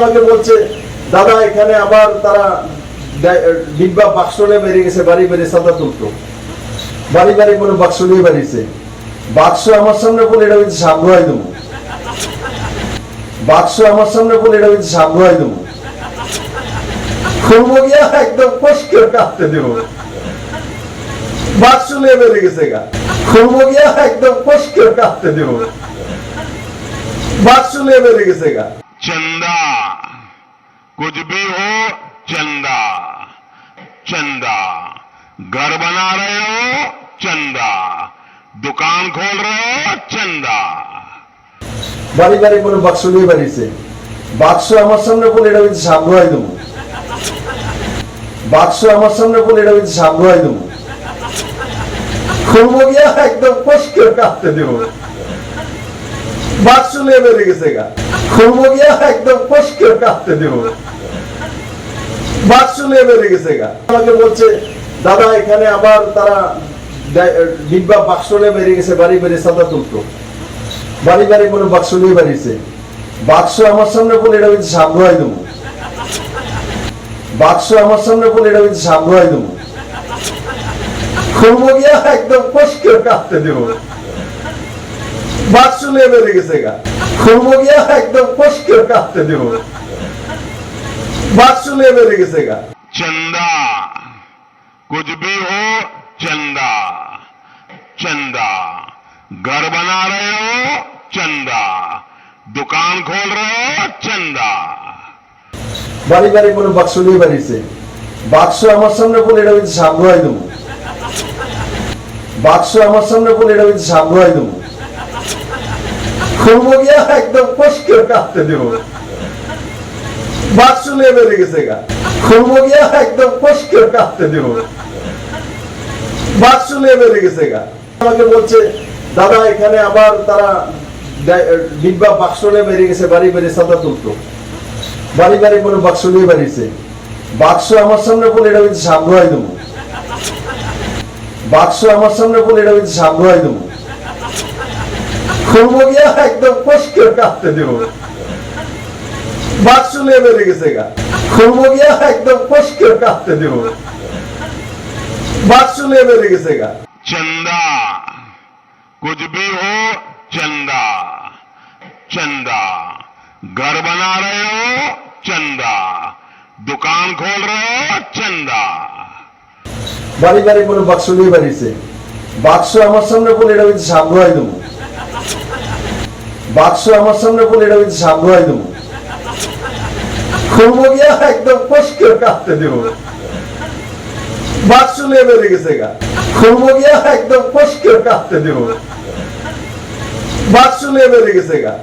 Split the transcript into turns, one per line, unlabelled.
আমাকে বলছে, দাদা, এখানে আবার তারা ডিব্বা বাক্স নিয়ে বেরিয়ে গেছে, বাড়ি বেরিয়ে সাদা তুলতো। বাড়ি বাড়ি কোনো বাক্স নিয়ে বেরিয়েছে। বাক্স আমার সামনে বলে এটা হচ্ছে সাবধাই দেবো। বাক্স আমার সামনে বলে এটা হচ্ছে দেবো। খুলবো গিয়া, একদম কাঁপতে দেবো। বাক্স নিয়ে বেরিয়ে গেছে গা। খুলবো গিয়া, একদম ফসকে কাঁপতে দেবো। বাক্স নিয়ে বেরিয়ে গেছে গা।
चंदा कुछ भी हो चंदा चंदा घर बना रहे हो चंदा दुकान खोल रहे हो चंदा
বাড়ি বাড়ি কোনো বাক্স নিয়ে বাড়িছে বাক্স আমার সামনে বলে এটা হচ্ছে সাবধাই দেবো বাক্স আমার সামনে বলে এটা হচ্ছে সাবধাই দেবো খুলবো গিয়া একদম ফসকে কাঁপতে দেবো বাক্স নিয়ে বেরিয়ে গেছে গা খুলবো দাদা, এখানে আবার তারা ডিব্বা বাক্স নিয়ে বেরিয়ে গেছে, বাড়ি বেরিয়ে সাদা তুলতো। বাড়ি বাড়ি কোনো বাক্স নিয়ে বাড়িছে। বাক্স আমার সামনে বলে এটা হচ্ছে সাবধাই দেবো। বাক্স আমার সামনে বলে এটা হচ্ছে সাবধাই দেবো। খুলবো গিয়া একদম ফসকে কাঁপতে দেবো। বাক্স নিয়ে বেরিয়ে গেছে গা। খুলবো গিয়া একদম ফসকে কাঁপতে দেবো বাক্স নিয়ে বেরিয়ে গেছে গা
चंदा कुछ भी हो चंदा चंदा घर बना रहे हो चंदा दुकान खोल रहे हो चंदा
বাড়ি বাড়ি কোনো বাক্স নিয়ে বাড়িছে বাক্স আমার সামনে বলে এটা হচ্ছে সাবধাই দেবো বাক্স আমার সামনে বলে এটা হচ্ছে সাবধাই দেবো খুলবো গিয়া একদম ফসকে কাঁপতে দেবো। বাক্স নিয়ে বেরিয়ে গেছে গা। খুলবো গিয়া একদম ফসকে কাঁপতে দেবো। বাক্স নিয়ে বেরিয়ে গেছে গা। আমাকে বলছে, দাদা, এখানে আবার তারা ডিব্বা বাক্স নিয়ে বেরিয়ে গেছে, বাড়ি বেরিয়ে সাদা তুলতো। বাড়ি বাড়ি কোনো বাক্স নিয়ে বাড়িছে। বাক্স আমার সামনে বলে এটা হচ্ছে সাবধাই দেবো। বাক্স আমার সামনে বলে এটা হচ্ছে সাবধাই দেবো। খুলবো গিয়া একদম ফসকে কাঁপতে দেবো বাক্স নিয়ে বেরিয়ে গেছে গা খুলবো গিয়া একদম ফসকে কাঁপতে দেবো বাক্স নিয়ে বেরিয়ে গেছে গা
चंदा कुछ भी हो चंदा चंदा घर बना रहे हो चंदा दुकान खोल रहे हो चंदा
বাড়ি বাড়ি কোনো বাক্স নিয়ে বাড়িছে বাক্স আমার সামনে বলে এটা হচ্ছে সাবধাই দেবো বাক্স আমার সামনে বলে, এটা হচ্ছে ধোয়াই দেবো। খুলবো গিয়া, একদম ফসকে কাটতে দেব। বাক্স নিয়ে বেরিয়ে গেছে গা। খুলবো গিয়া, একদম ফসকে কাটতে দেব। বাক্স নিয়ে বেরিয়ে গেছে গা।